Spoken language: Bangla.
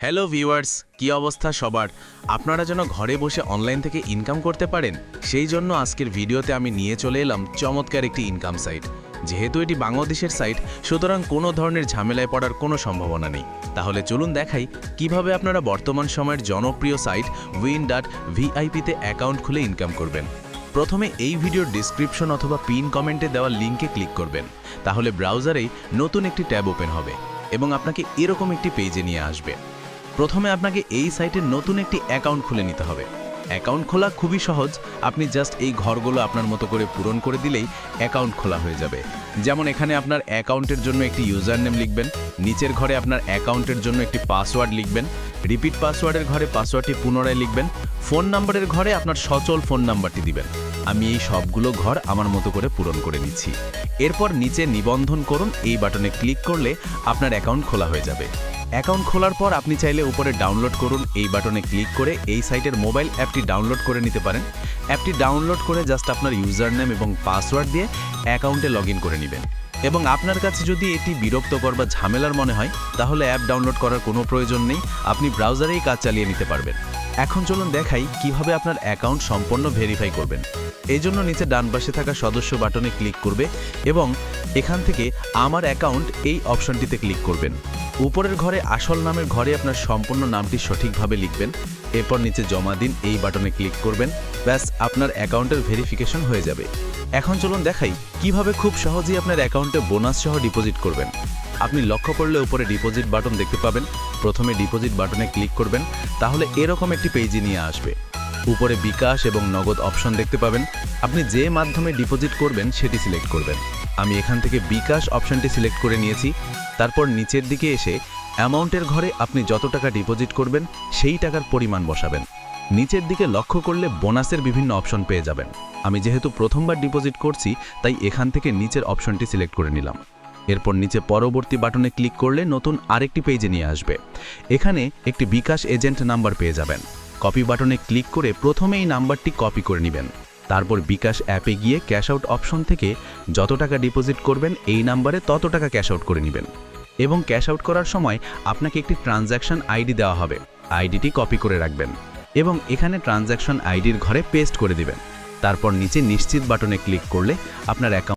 হ্যালো ভিউয়ার্স কি অবস্থা সবার? আপনারা যেন ঘরে বসে অনলাইন থেকে ইনকাম করতে পারেন, সেই জন্য আজকের ভিডিওতে আমি নিয়ে চলে এলাম চমৎকার একটি ইনকাম সাইট যেহেতু এটি বাংলাদেশের সাইট সুতরাং কোনো ধরনের ঝামেলায় পড়ার কোনো সম্ভাবনা নেই। তাহলে চলুন দেখাই কীভাবে আপনারা বর্তমান সময়ের জনপ্রিয় সাইট উইন ডাট ভিআইপিতে অ্যাকাউন্ট খুলে ইনকাম করবেন। প্রথমে এই ভিডিওর ডিসক্রিপশন অথবা পিন কমেন্টে দেওয়া লিঙ্কে ক্লিক করবেন। তাহলে ব্রাউজারেই নতুন একটি ট্যাব ওপেন হবে এবং আপনাকে এরকম একটি পেজে নিয়ে আসবে। প্রথমে আপনাকে এই সাইটে নতুন একটি অ্যাকাউন্ট খুলে নিতে হবে। অ্যাকাউন্ট খোলা খুবই সহজ। আপনি জাস্ট এই ঘরগুলো আপনার মতো করে পূরণ করে দিলেই অ্যাকাউন্ট খোলা হয়ে যাবে। যেমন এখানে আপনার অ্যাকাউন্টের জন্য একটি ইউজার নেম লিখবেন, নিচের ঘরে আপনার অ্যাকাউন্টের জন্য একটি পাসওয়ার্ড লিখবেন, রিপিট পাসওয়ার্ডের ঘরে পাসওয়ার্ডটি পুনরায় লিখবেন, ফোন নাম্বারের ঘরে আপনার সচল ফোন নাম্বারটি দিবেন। আমি এই সবগুলো ঘর আমার মতো করে পূরণ করে নিচ্ছি। এরপর নিচে নিবন্ধন করুন, এই বাটনে ক্লিক করলে আপনার অ্যাকাউন্ট খোলা হয়ে যাবে। অ্যাকাউন্ট খোলার পর আপনি চাইলে উপরে ডাউনলোড করুন এই বাটনে ক্লিক করে এই সাইটের মোবাইল অ্যাপটি ডাউনলোড করে নিতে পারেন। অ্যাপটি ডাউনলোড করে জাস্ট আপনার ইউজার নেম এবং পাসওয়ার্ড দিয়ে অ্যাকাউন্টে লগ করে নেবেন। এবং আপনার কাছে যদি এটি বিরক্তকর বা ঝামেলার মনে হয়, তাহলে অ্যাপ ডাউনলোড করার কোনো প্রয়োজন নেই, আপনি ব্রাউজারেই কাজ চালিয়ে নিতে পারবেন। এখন চলুন দেখাই কীভাবে আপনার অ্যাকাউন্ট সম্পূর্ণ ভেরিফাই করবেন। এই জন্য নিচে ডান পাশে থাকা সদস্য বাটনে ক্লিক করবে এবং এখান থেকে আমার অ্যাকাউন্ট এই অপশনটিতে ক্লিক করবেন। উপরের ঘরে আসল নামের ঘরে আপনার সম্পূর্ণ নামটি সঠিকভাবে লিখবেন, এরপর নিচে জমা দিন এই বাটনে ক্লিক করবেন, ব্যাস আপনার অ্যাকাউন্টের ভেরিফিকেশন হয়ে যাবে। এখন চলুন দেখাই কীভাবে খুব সহজেই আপনার অ্যাকাউন্টে বোনাস সহ ডিপোজিট করবেন। আপনি লক্ষ্য করলে উপরে ডিপোজিট বাটন দেখতে পাবেন, প্রথমে ডিপোজিট বাটনে ক্লিক করবেন, তাহলে এরকম একটি পেজে নিয়ে আসবে। উপরে বিকাশ এবং নগদ অপশন দেখতে পাবেন, আপনি যে মাধ্যমে ডিপোজিট করবেন সেটি সিলেক্ট করবেন। আমি এখান থেকে বিকাশ অপশনটি সিলেক্ট করে নিয়েছি। তারপর নিচের দিকে এসে অ্যামাউন্টের ঘরে আপনি যত টাকা ডিপোজিট করবেন, সেই টাকার পরিমাণ বসাবেন। নিচের দিকে লক্ষ্য করলে বোনাসের বিভিন্ন অপশন পেয়ে যাবেন। আমি যেহেতু প্রথমবার ডিপোজিট করছি, তাই এখান থেকে নিচের অপশনটি সিলেক্ট করে নিলাম। এরপর নিচে পরবর্তী বাটনে ক্লিক করলে নতুন আরেকটি পেজে নিয়ে আসবে। এখানে একটি বিকাশ এজেন্ট নাম্বার পেয়ে যাবেন। কপি বাটনে ক্লিক করে প্রথমে এই নাম্বারটি কপি করে নেবেন। তারপর বিকাশ অ্যাপে গিয়ে ক্যাশ আউট অপশন থেকে যত টাকা ডিপোজিট করবেন, এই নাম্বারে তত টাকা ক্যাশ আউট করে নেবেন। এবং ক্যাশ আউট করার সময় আপনাকে একটি ট্রানজ্যাকশন আইডি দেওয়া হবে। আইডিটি কপি করে রাখবেন এবং এখানে ট্রানজ্যাকশন আইডির ঘরে পেস্ট করে দিবেন। তারপর নিচে নিশ্চিত বাটনে ক্লিক করলে আপনার অ্যাকাউন্ট